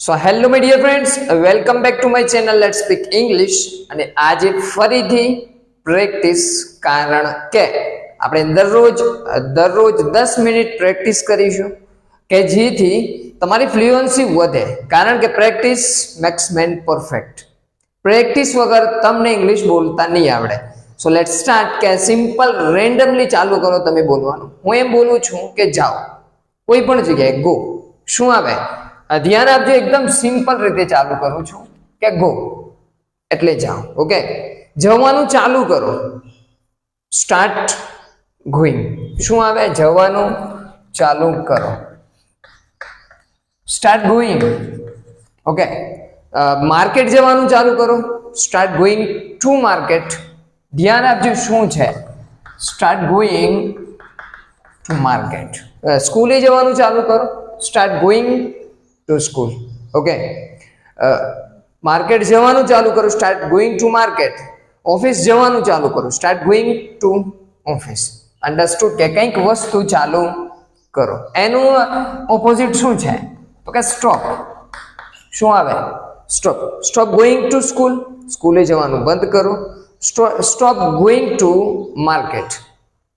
So hello my dear friends welcome back to my channel let speak English અને આજે ફરીથી practice કારણ કે આપણે દરરોજ દરરોજ દસ મિનિટ પ્રેક્ટિસ કરીશું કે જેથી તમારી ફ્લુઅન્સી વધે. કારણ કે practice makes man perfect practice વગર તમને ઇંગ્લિશ બોલતા નહીં આવડે. સો લેટ સ્ટાર્ટ કે સિમ્પલ રેન્ડમલી ચાલુ કરો તમે બોલવાનું. હું એમ બોલું છું કે જાઓ. કોઈ પણ જગ્યાએ ગો શું આવે? ધ્યાન આપજો એકદમ સિમ્પલ રીતે ચાલુ કરું છું, કે ગો એટલે જાઓ ઓકે જવાનું ચાલુ કરો. સ્ટાર્ટ ગોઈંગ શું આવે? જવાનું ચાલુ કરો. સ્ટાર્ટ ગોઈંગ ઓકે માર્કેટ જવાનું ચાલુ કરો. સ્ટાર્ટ ગોઈંગ ટુ માર્કેટ ધ્યાન આપજો શું છે? સ્ટાર્ટ ગોઈંગ ટુ માર્કેટ સ્કૂલે જવાનું ચાલુ કરો. Start going to school okay market જવાનું ચાલુ કરો start going to market office જવાનું ચાલુ કરો start going to office understood કે કંઈક વસ્તુ ચાલુ કરો. એનું ઓપોઝિટ શું છે? તો કે સ્ટોપ શું આવે? Stop stop going to school સ્કૂલે જવાનું બંધ કરો. Stop going to market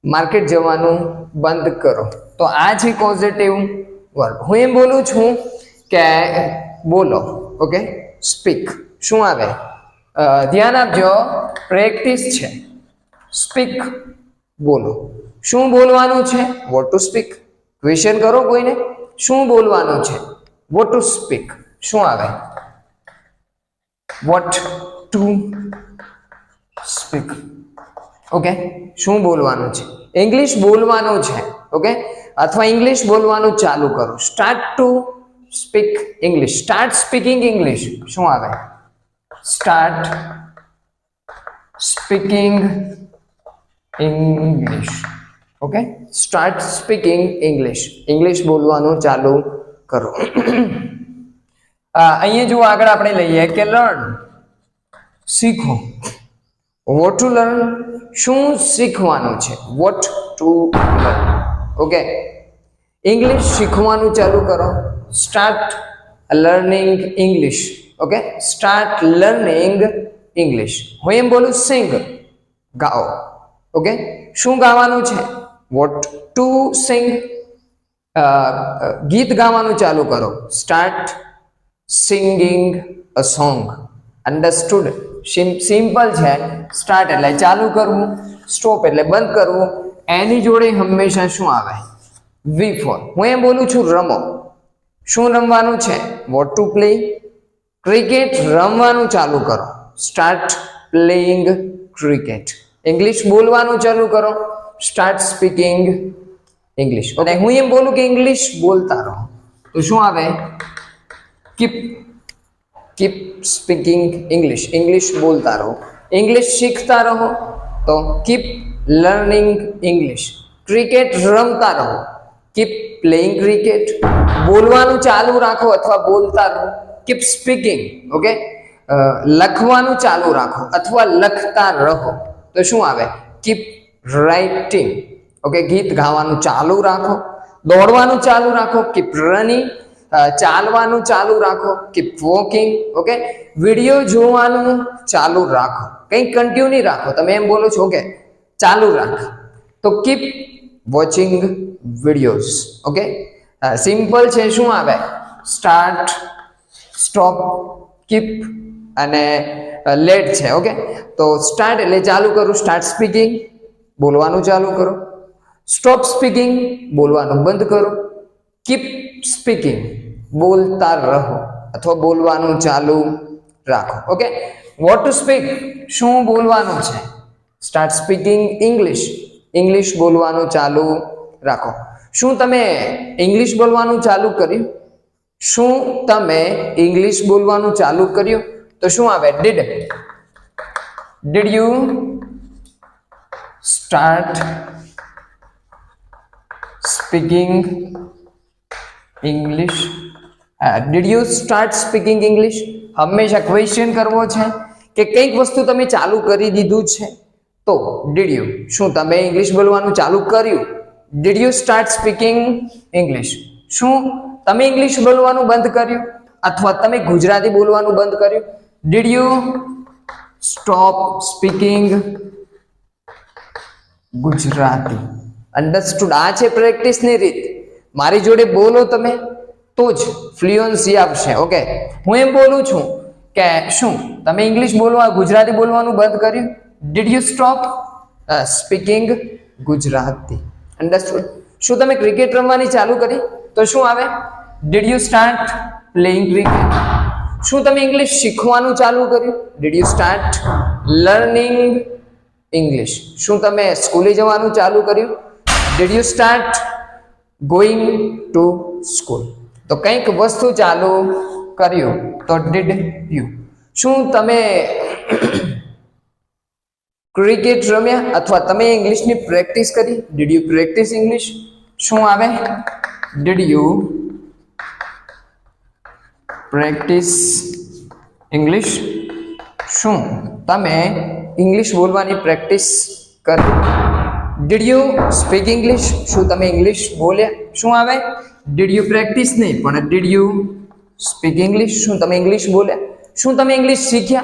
market જવાનું બંધ કરો. તો આ છે પોઝિટિવ વર્ક હું એમ બોલું છું કે, બોલો ઓકે સ્પીક શું આવે? ધ્યાન આપજો પ્રેક્ટિસ છે. સ્પીક બોલો. શું બોલવાનું છે? વોટ ટુ સ્પીક ક્વેશ્ચન કરો કોઈને. શું બોલવાનું છે? વોટ ટુ સ્પીક શું આવે? વોટ ટુ સ્પીક ઓકે શું બોલવાનું છે? ઇંગ્લિશ બોલવાનું છે ઓકે અથવા ઇંગ્લિશ બોલવાનું ચાલુ કરો. Start to speak English. Start speaking English. શું આવે start speaking English. Okay? Start speaking English. English બોલવાનું ચાલુ કરો. અહીંયા જો આગળ આપણે લઈએ કે લર્ન. શીખો. વોટ ટુ લર્ન શું શીખવાનું છે? What to learn okay? English શીખવાનું ચાલુ કરો. Start learning English okay start learning English હું એમ બોલું સિંગ ગાઓ ઓકે શું ગાવાનું છે? વોટ ટુ સિંગ ગીત ગાવાનું ચાલુ કરો. Start singing a song understood simple છે. સ્ટાર્ટ એટલે ચાલુ કરવું સ્ટોપ એટલે બંધ કરવું. એની જોડે હંમેશા શું આવે? વી ફોર હું એમ બોલું છું, રમો. શું રમવાનું છે? વોટ ટુ પ્લે ક્રિકેટ રમવાનું ચાલુ કરો. સ્ટાર્ટ પ્લેઇંગ ક્રિકેટ ઇંગ્લિશ બોલવાનું ચાલુ કરો. સ્ટાર્ટ સ્પીકિંગ ઇંગ્લિશ અને હું એમ બોલું કે ઇંગ્લિશ બોલતા રહો. તો શું આવે? Keep keep speaking English English બોલતા રહો. ઇંગ્લિશ શીખતા રહો. તો કીપ લર્નિંગ ઇંગ્લિશ ક્રિકેટ રમતા રહો. કીપ પ્લેઇંગ ક્રિકેટ બોલવાનું ચાલુ રાખો અથવા બોલતા રહો. કીપ સ્પીકિંગ ઓકે લખવાનું ચાલુ રાખો અથવા લખતા રહો. તો શું આવે? કીપ રાઇટિંગ ઓકે ગીત ગાવાનું ચાલુ રાખો. દોડવાનું ચાલુ રાખો કીપ રનિંગ ચાલવાનું ચાલુ રાખો કીપ વોકિંગ ઓકે વીડિયો જોવાનું ચાલુ રાખો. કંઈ કન્ટિન્યુ નહીં રાખો. તમે એમ બોલો છો કે ચાલુ રાખ. તો keep watching videos okay simple છે, શું આવે? સ્ટાર્ટ સ્ટોપ કીપ અને લેટ છે ઓકે તો સ્ટાર્ટ એટલે ચાલુ કરું સ્ટાર્ટ સ્પીકિંગ બોલવાનું ચાલુ કરો. સ્ટોપ સ્પીકિંગ બોલવાનું બંધ કરો. કીપ સ્પીકિંગ બોલતા રહો અથવા બોલવાનું ચાલુ રાખો ઓકે વોટ ટુ સ્પીક શું બોલવાનું છે? સ્ટાર્ટ સ્પીકિંગ ઇંગ્લિશ ઇંગ્લિશ બોલવાનું ચાલુ રાખો. શું તમે ઇંગ્લિશ બોલવાનું ચાલુ કર્યું? શું તમે ઇંગ્લિશ બોલવાનું ચાલુ કર્યું? તો શું આવે? Did did you start speaking English did you start speaking English હંમેશા ક્વેશ્ચન કરવો છે કે કંઈક વસ્તુ તમે ચાલુ કરી દીધું છે? તો ડીડ યુ શું તમે ઇંગ્લિશ બોલવાનું ચાલુ કર્યું? Did you start speaking English શું તમે ઇંગ્લિશ બોલવાનું બંધ કર્યું? અથવા તમે ગુજરાતી બોલવાનું બંધ કર્યું? Did you stop speaking Gujarati? Understood આ છે પ્રેક્ટિસની રીત. મારી જોડે બોલો તમે, તો જ ફ્લુઅન્સી આવશે ઓકે હું એમ બોલું છું કે શું, તમે ઇંગ્લિશ બોલવા ગુજરાતી બોલવાનું બંધ કર્યું? Did you stop speaking Gujarati understood શું તમે ક્રિકેટ રમવાની ચાલુ કરી? તો શું આવે? Did you start playing cricket શું તમે ઇંગ્લિશ શીખવાનું ચાલુ કર્યું? Did you start learning English શું તમે સ્કૂલે જવાનું ચાલુ કર્યું? Did you start going to school તો કંઈક વસ્તુ ચાલુ કર્યું તો ડીડ યુ શું તમે ક્રિકેટ રમ્યા અથવા તમે ઇંગ્લિશની પ્રેક્ટિસ કરી? ડીડ યુ પ્રેક્ટિસ ઇંગ્લિશ શું આવે? ડીડ યુ પ્રેક્ટિસ ઇંગ્લિશ શું? તમે ઇંગ્લિશ બોલવાની પ્રેક્ટિસ કરી? ડીડ યુ સ્પીક ઇંગ્લિશ શું તમે ઇંગ્લિશ બોલ્યા? શું આવે? ડીડ યુ પ્રેક્ટિસ નહીં, પણ ડીડ યુ સ્પીક ઇંગ્લિશ શું તમે ઇંગ્લિશ બોલ્યા? શું તમે ઇંગ્લિશ શીખ્યા?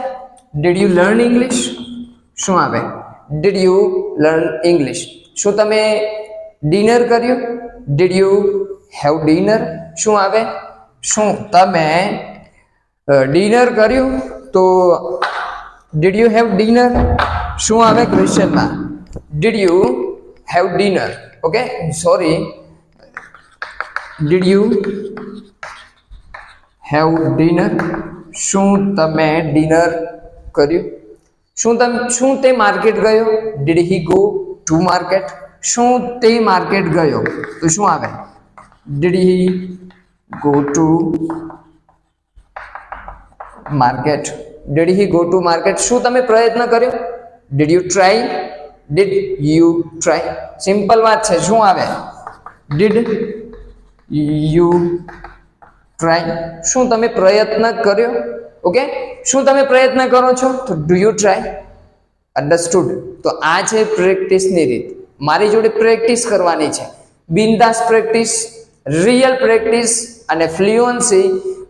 ડીડ યુ લર્ન ઇંગ્લિશ શું આવે? ડીડ યુ લર્ન ઇંગ્લિશ શું તમે ડિનર કર્યું? ડીડ યુ હેવ ડિનર શું આવે? શું તમે ડિનર કર્યું? તો ડીડ યુ હેવ ડિનર શું આવે ક્વેશ્ચનમાં? Did you have dinner okay sorry did you have dinner શું તમે ડિનર કર્યું? શું તમે શું તે માર્કેટ ગયો? Did he go to market શું તે માર્કેટ ગયો? તો શું આવે? Did he go to market did he go to market શું તમે પ્રયત્ન કર્યો? Did you try did you try simple વાત છે. શું આવે? ડીડ યુ ટ્રાય શું તમે પ્રયત્ન કર્યો? ઓકે શું તમે પ્રયત્ન કરો છો? તો ડુ યુ ટ્રાય અન્ડરસ્ટુડ તો આ છે પ્રેક્ટિસની રીત. મારી જોડે પ્રેક્ટિસ કરવાની છે. બિંદાસ પ્રેક્ટિસ રિયલ પ્રેક્ટિસ અને ફ્લુઅન્સી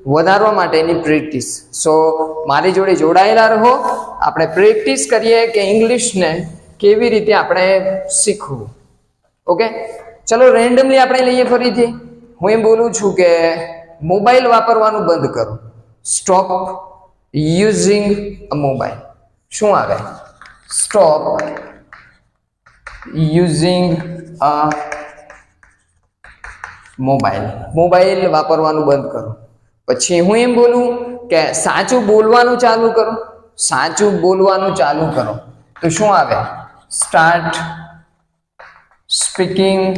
વધારવા માટેની પ્રેક્ટિસ સો મારી જોડે જોડાયેલા રહો. આપણે પ્રેક્ટિસ કરીએ કે ઇંગ્લિશને કેવી રીતે આપણે શીખવું. ઓકે ચલો રેન્ડમલી આપણે લઈએ ફરીથી. હું એમ બોલું છું કે મોબાઈલ વાપરવાનું બંધ કરો. Stop using a mobile. શું આવે? Stop using a mobile. Mobile વાપરવાનું બંધ કરો. પછી હું એમ બોલું કે સાચું બોલવાનું ચાલુ કરો. સાચું બોલવાનું ચાલુ કરો. તો શું આવે? સ્ટાર્ટ સ્પીકિંગ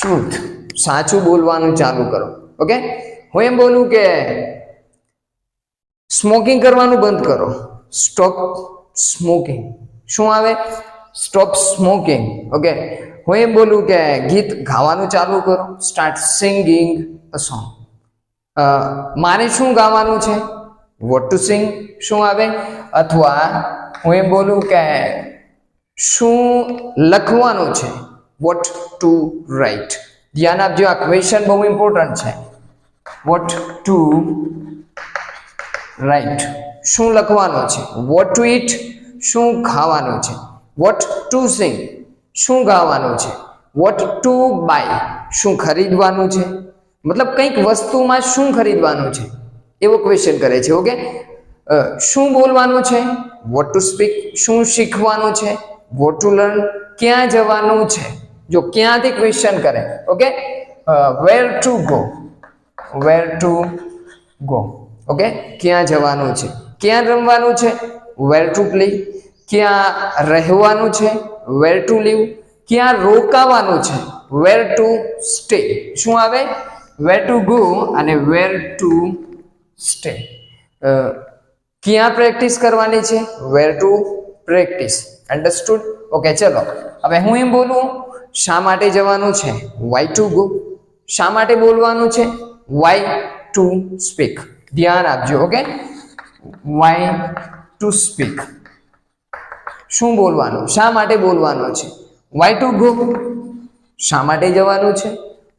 ટ્રુથ સાચું બોલવાનું ચાલુ કરો. ઓકે હું એમ બોલું કે સ્મોકિંગ કરવાનું બંધ કરો. સ્ટોપ સ્મોકિંગ શું આવે? સ્ટોપ સ્મોકિંગ ઓકે હું એમ બોલું કે ગીત ગાવાનું ચાલુ કરો. સ્ટાર્ટ સિંગિંગ અ સોંગ મારે શું ગાવાનું છે? વોટ ટુ સિંગ શું આવે? અથવા હું એમ બોલું કે શું લખવાનું છે? વોટ ટુ રાઇટ ધ્યાન આપજો, આ ક્વેશ્ચન બહુ ઇમ્પોર્ટન્ટ છે. વોટ ટુ રાઈટ શું લખવાનું છે? વોટ ટુ ઇટ શું ખાવાનું છે? વોટ ટુ સિંગ શું ગાવાનું છે? વોટ ટુ બાય શું ખરીદવાનું છે? મતલબ કંઈક વસ્તુમાં શું ખરીદવાનું છે? એવો ક્વેશ્ચન કરે છે ઓકે શું બોલવાનું છે? વોટ ટુ સ્પીક શું શીખવાનું છે? વોટ ટુ લર્ન ક્યાં જવાનું છે? જો ક્યાંથી ક્વેશ્ચન કરે okay where to go where to go okay ક્યાં જવાનું છે? ક્યાં રમવાનું છે? વેર ટુ પ્લે ક્યાં રહેવાનું છે? વેર ટુ લીવ ક્યાં રોકાવાનું છે? વેર ટુ સ્ટે શું આવે? વેર ટુ ગો અને વેર ટુ સ્ટે ક્યાં પ્રેક્ટિસ કરવાની છે? Where to practice understood okay ચલો. હવે હું એમ બોલું, શા માટે જવાનું છે? વાય ટુ ગો શા માટે બોલવાનું છે? વાય ટુ સ્પીક ધ્યાન આપજો ઓકે વાય ટુ સ્પીક શું બોલવાનું? શા માટે બોલવાનું છે? વાય ટુ ગો શા માટે જવાનું છે?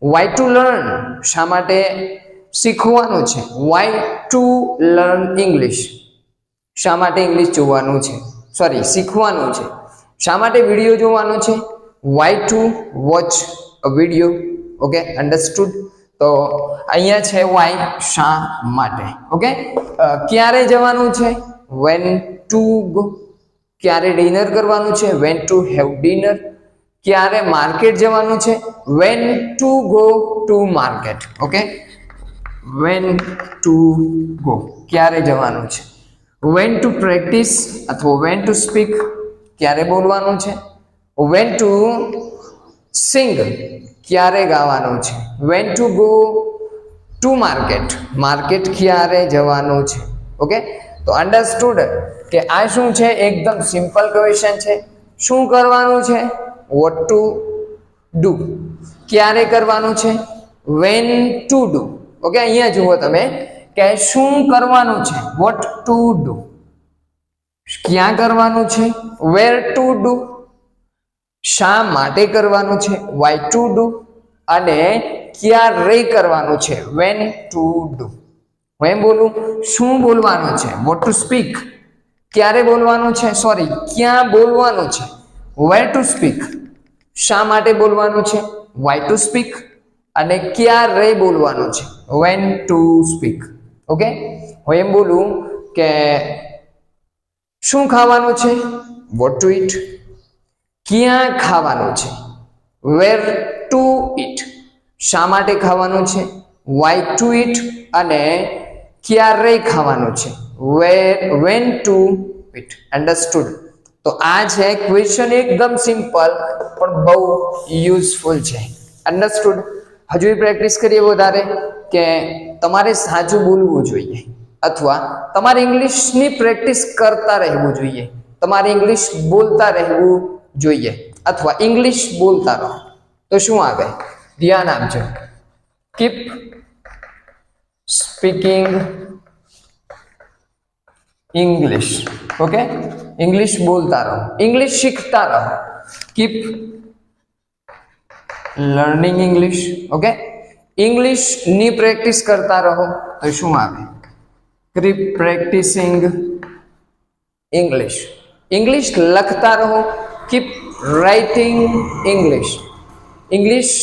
વાય ટુ લર્ન શા માટે શીખવાનું છે? વાય ટુ લર્ન ઇંગ્લિશ શા માટે ઇંગ્લિશ જોવાનું છે? સોરી શીખવાનું છે. શા માટે વીડિયો જોવાનો છે? Why to watch a video okay understood તો અહીંયા છે વાય શા માટે, ઓકે? ક્યારે જવાનું છે? વેન ટુ ક્યારે ડિનર કરવાનું છે? વેન ટુ હેવ ડિનર ક્યારે માર્કેટ જવાનું છે? When to go to market okay? When to go ક્યારે જવાનું છે? વેન ટુ પ્રેક્ટિસ અથવા વેન ટુ સ્પીક ક્યારે બોલવાનું છે? વેન ટુ સિંગ ક્યારે ગાવાનું છે? When to go to market market ક્યારે જવાનું છે? ઓકે તો અન્ડરસ્ટુડ કે આ શું છે? એકદમ સિમ્પલ ક્વેશ્ચન છે. શું કરવાનું છે? વોટ ટુ ડુ ક્યારે કરવાનું છે? વેન ટુ ડુ ઓકે અહીંયા જુઓ તમે કે શું કરવાનું છે? વોટ ટુ ડુ ક્યાં કરવાનું છે? વેર ટુ ડુ શા માટે કરવાનું છે? વાય ટુ ડુ અને ક્યારે કરવાનું છે? વેન ટુ ડુ હું એમ બોલું, શું બોલવાનું છે? વોટ ટુ સ્પીક ક્યારે બોલવાનું છે? સોરી ક્યાં બોલવાનું છે? વેર ટુ સ્પીક શા માટે બોલવાનું છે? વાય ટુ સ્પીક અને ક્યારે બોલવાનું છે? વેન ટુ સ્પીક ઓકે હું એમ બોલું કે, શું ખાવાનું છે? વોટ ટુ ઇટ ક્યાં ખાવાનું છે? વેર ટુ ઇટ શા માટે ખાવાનું છે? વાય ટુ ઇટ અને ક્યારે ખાવાનું છે? Where when to eat understood તો આ છે ક્વેશ્ચન એકદમ સિમ્પલ પણ બહુ યુઝફુલ છે. અન્ડરસ્ટુડ હજુ પ્રેક્ટિસ કરીએ વધારે કે તમારે સાચું બોલવું જોઈએ. અથવા તમારે ઇંગ્લિશની પ્રેક્ટિસ કરતા રહેવું જોઈએ. તમારે ઇંગ્લિશ બોલતા રહેવું જોઈએ. અથવા ઇંગ્લિશ બોલતા રહો. તો શું આવે? ધ્યાન આપજો. Keep speaking English okay English બોલતા રહો. ઇંગ્લિશ શીખતા રહો. કીપ લર્નિંગ ઇંગ્લિશ ઓકે ઇંગ્લિશની પ્રેક્ટિસ કરતા રહો. તો શું આવે? કીપ પ્રેક્ટિસિંગ ઇંગ્લિશ ઇંગ્લિશ લખતા રહો. કીપ રાઇટિંગ ઇંગ્લિશ ઇંગ્લિશ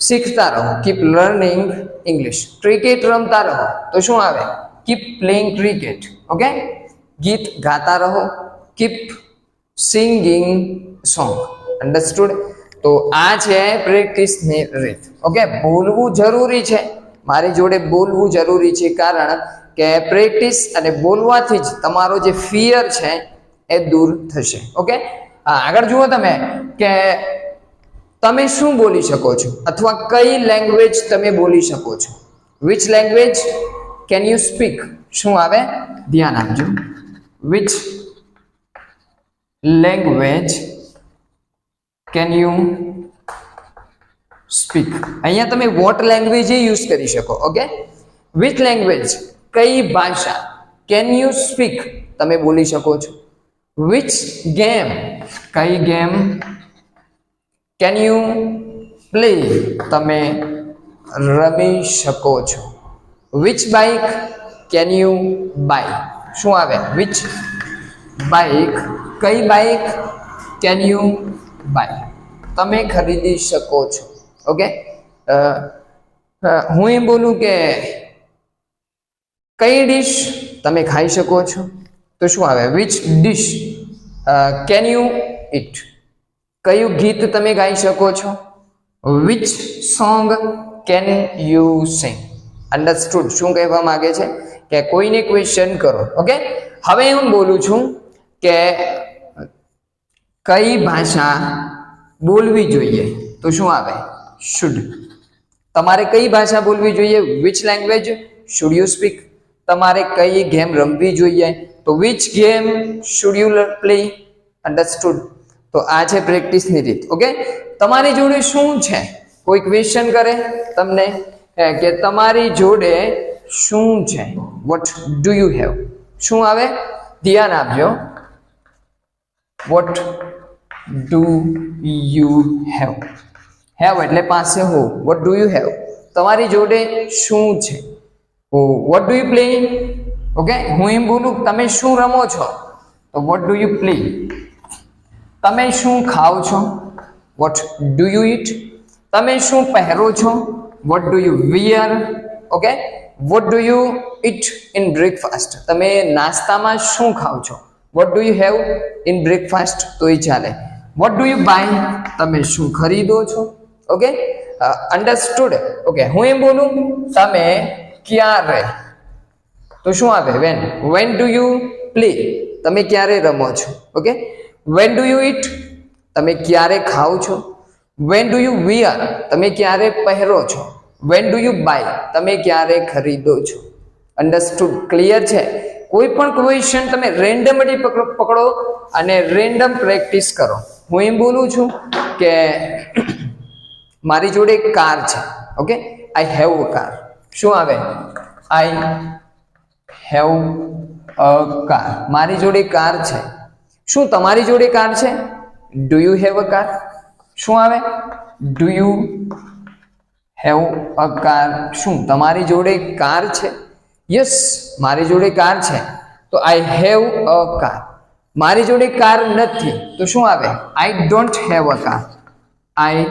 શીખતા રહો. કીપ લર્નિંગ ઇંગ્લિશ ક્રિકેટ રમતા રહો. તો શું આવે? કીપ પ્લેઇંગ ક્રિકેટ ઓકે ગીત ગાતા રહો. કીપ સિંગિંગ સોંગ અન્ડરસ્ટુડ તો આ છે પ્રેક્ટિસની રીત. ઓકે બોલવું જરૂરી છે. મારી જોડે બોલવું જરૂરી છે. કારણ કે પ્રેક્ટિસ અને બોલવાથી જ તમારો જે ફિયર છે એ દૂર થશે. ઓકે આગળ જુઓ તમે કે તમે શું બોલી શકો છો? અથવા કઈ લેંગ્વેજ તમે બોલી શકો છો? Which language can you speak શું આવે? ધ્યાન આપજો. Which language can you speak અહીંયા તમે વોટ લેંગ્વેજ એ યુઝ કરી શકો ઓકે વિચ લેંગ્વેજ કઈ ભાષા? કેન યુ સ્પીક તમે બોલી શકો છો. વિચ ગેમ કઈ ગેમ કેન યુ પ્લે તમે રમી શકો છો. Which bike can you buy શું આવે? વિચ બાઇક કઈ બાઇક કેન યુ બાય તમે ખરીદી શકો છો. ઓકે હું એમ બોલું કે કઈ ડીશ તમે ખાઈ શકો છો? તો શું આવે? Which dish can you eat કયું ગીત તમે ગાઈ શકો છો? Which song can you sing understood શું કહેવા માંગે છે? કે કોઈને ક્વેશ્ચન કરો ઓકે હવે હું બોલું છું કે કઈ ભાષા બોલવી જોઈએ? તો શું આવે? શુડ તમારે કઈ ભાષા બોલવી જોઈએ? Which language should you speak તમારે કઈ ગેમ રમવી જોઈએ? તો which game should you play understood તો આ છે પ્રેક્ટિસની રીત ઓકે તમારી જોડે શું છે? કોઈ ક્વેશ્ચન કરે તમને? કે તમારી જોડે શું છે? વોટ ડુ યુ હેવ શું આવે? ધ્યાન આપજો. What do you have have એટલે પાસે હો. વોટ ડુ યુ હેવ તમારી જોડે શું છે? What do you play okay હું એમ બોલું, તમે શું રમો છો? તો વોટ ડુ યુ પ્લે તમે શું ખાઓ છો? વોટ ડુ યુ ઇટ તમે શું પહેરો છો? What do you wear okay what do you eat in breakfast તમે નાસ્તામાં શું ખાઓ છો? What do you have in breakfast તો એ ચાલે. વોટ ડુ યુ બાય તમે શું ખરીદો છો? ઓકે અન્ડરસ્ટુડ ઓકે હું એમ બોલું, તમે ક્યારે તો શું આવે? When when do you play તમે ક્યારે રમો છો? Okay when do you eat તમે ક્યારે ખાઓ છો? વેન ડુ યુ વિયર તમે ક્યારે પહેરો છો? વેન ડુ યુ બાય તમે ક્યારે ખરીદો છો? અન્ડરસ્ટુડ ક્લિયર છે? કોઈ પણ ક્વેશ્ચન તમે રેન્ડમલી પકડો અને રેન્ડમ પ્રેક્ટિસ કરો. હું એમ બોલું છું કે મારી જોડે એક કાર છે. Okay I have a car શું આવે? I have a car. મારી જોડે કાર છે. શું તમારી જોડે કાર છે? Do you have a car શું આવે? Do you have a car શું તમારી જોડે કાર છે? યસ મારી જોડે કાર છે. તો આઈ હેવ અ કાર મારી જોડે કાર નથી. તો શું આવે? I don't have a car I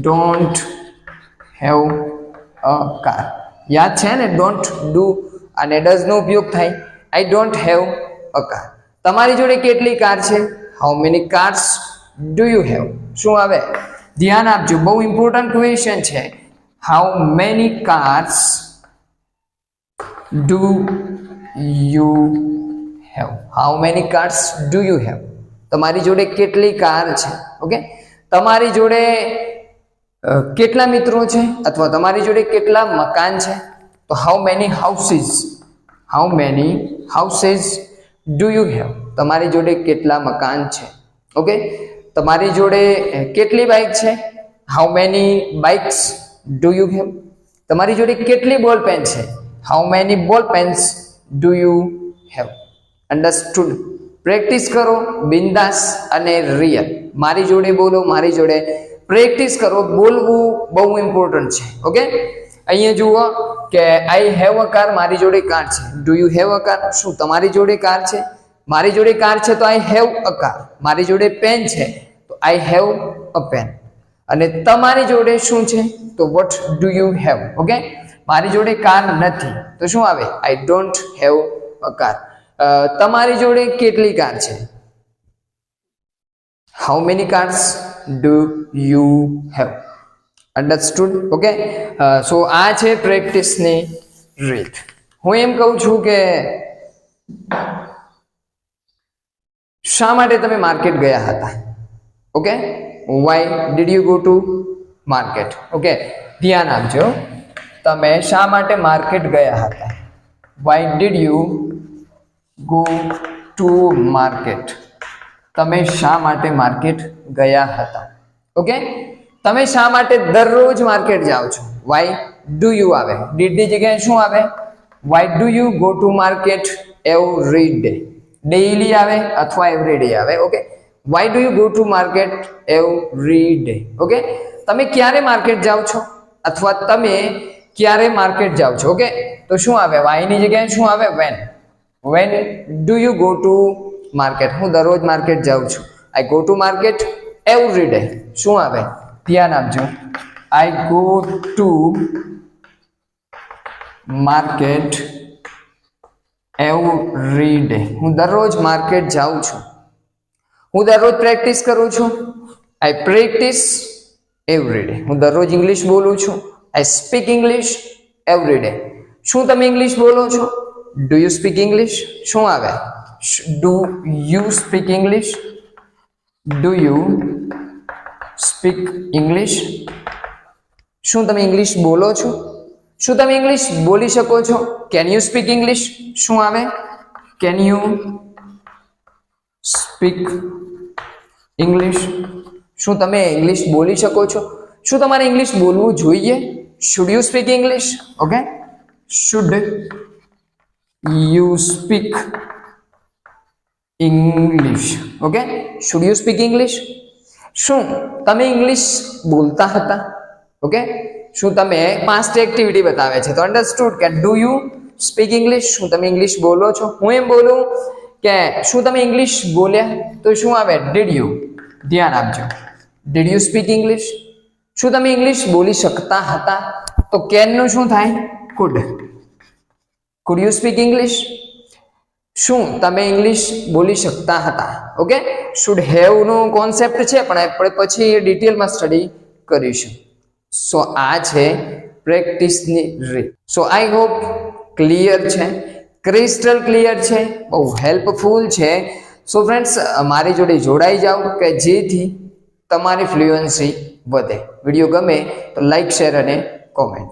don't have a car યાદ છે ને? ડોન્ટ ડુ અને ડઝ નો ઉપયોગ થાય. I don't have a car તમારી જોડે કેટલી કાર છે? How many cars do you have શું આવે? ધ્યાન આપજો, બહુ ઇમ્પોર્ટન્ટ ક્વેશ્ચન છે. How many cars do you have how many cars do you have તમારી જોડે કેટલી કાર છે? ઓકે તમારી જોડે કેટલા મિત્રો છે? અથવા તમારી જોડે કેટલા મકાન છે? તો how many houses how many houses do you have તમારી જોડે કેટલા મકાન છે? ઓકે તમારી જોડે કેટલી બાઇક છે? How many bikes do you have તમારી જોડે કેટલી બોલ પેન છે? How many ball pens do you have understood practice કરો, બિંદાસ અને રિયલ મારી જોડે બોલો, મારી જોડે પ્રેક્ટિસ કરો. બોલવું બહુ ઇમ્પોર્ટન્ટ છે. ઓકે અહીંયા જુઓ કે આઈ હેવ અ કાર મારી જોડે કાર છે. Do you have a car શું તમારી જોડે કાર છે? મારી જોડે કાર છે તો આઈ હેવ અ કાર મારી જોડે પેન છે તો આઈ હેવ અ પેન અને તમારી જોડે શું છે? તો what do you have okay મારી જોડે કાર નથી. તો શું આવે? I don't have a car તમારી જોડે કેટલી કાર છે? How many cars do you have understood okay so આ છે પ્રેક્ટિસની રીત. હું એમ કહું છું કે શા માટે તમે માર્કેટ ગયા હતા? Okay why did you go to market okay ધ્યાન આપજો. તમે શા માટે માર્કેટ ગયા હતા? Why did you go to market તમે શા માટે માર્કેટ ગયા હતા? ઓકે તમે શા માટે દરરોજ માર્કેટ જાઓ છો? વાય ડુ યુ આવે? ડીડની જગ્યાએ શું આવે? Why do you go to market every day daily આવે અથવા એવરી ડે આવે? Okay why do you go to market every day okay તમે ક્યારે માર્કેટ જાઓ છો? અથવા તમે ક્યારે માર્કેટ જાઓ છો? ઓકે તો શું આવે? વાયની જગ્યાએ શું આવે? When when do you go to market હું દરરોજ માર્કેટ જાઉં છું. I go to market every day શું આવે? ધ્યાન આપજો. I go to market every day હું દરરોજ માર્કેટ જાઉં છું. હું દરરોજ પ્રેક્ટિસ કરું છું. આઈ પ્રેક્ટિસ એવરી ડે હું દરરોજ ઇંગ્લિશ બોલું છું. I speak English every day શું તમે ઇંગ્લિશ બોલો છો? ડુ યુ સ્પીક ઇંગ્લિશ શું આવે? Do you speak English do you speak English? શું તમે ઇંગ્લિશ બોલો છો? શું તમે ઇંગ્લિશ બોલી શકો છો? કેન યુ સ્પીક ઇંગ્લિશ શું આવે? કેન યુ સ્પીક ઇંગ્લિશ શું તમે ઇંગ્લિશ બોલી શકો છો? શું તમારે ઇંગ્લિશ બોલવું જોઈએ? Should you speak English okay should you speak English okay should you speak English શું? તમે ઇંગ્લિશ બોલતા હતા? ઓકે શું તમે પાસ્ટ એક્ટિવિટી બતાવે છે? તો અન્ડરસ્ટુડ કે ડુ યુ સ્પીક ઇંગ્લિશ શું તમે ઇંગ્લિશ બોલો છો? હું એમ બોલું કે શું તમે ઇંગ્લિશ બોલ્યા? તો શું આવે? ડીડ યુ ધ્યાન આપજો. ડીડ યુ સ્પીક ઇંગ્લિશ શું તમે ઇંગ્લિશ બોલી શકતા હતા? તો કેનનું શું થાય? Could could you speak English શું તમે ઇંગ્લિશ બોલી શકતા હતા? ઓકે શુડ હેવ નો કોન્સેપ્ટ છે, પણ આપણે પછી ડિટેલમાં સ્ટડી કરીશું. સો આ છે પ્રેક્ટિસની રીત. સો આઈ હોપ ક્લિયર છે. ક્રિસ્ટલ ક્લિયર છે. બહુ હેલ્પફુલ છે. સો ફ્રેન્ડ્સ મારી જોડે જોડાઈ જાઓ, કે જેથી તમારી ફ્લુઅન્સી વધે. વીડિયો ગમે તો લાઇક શેર અને કોમેન્ટ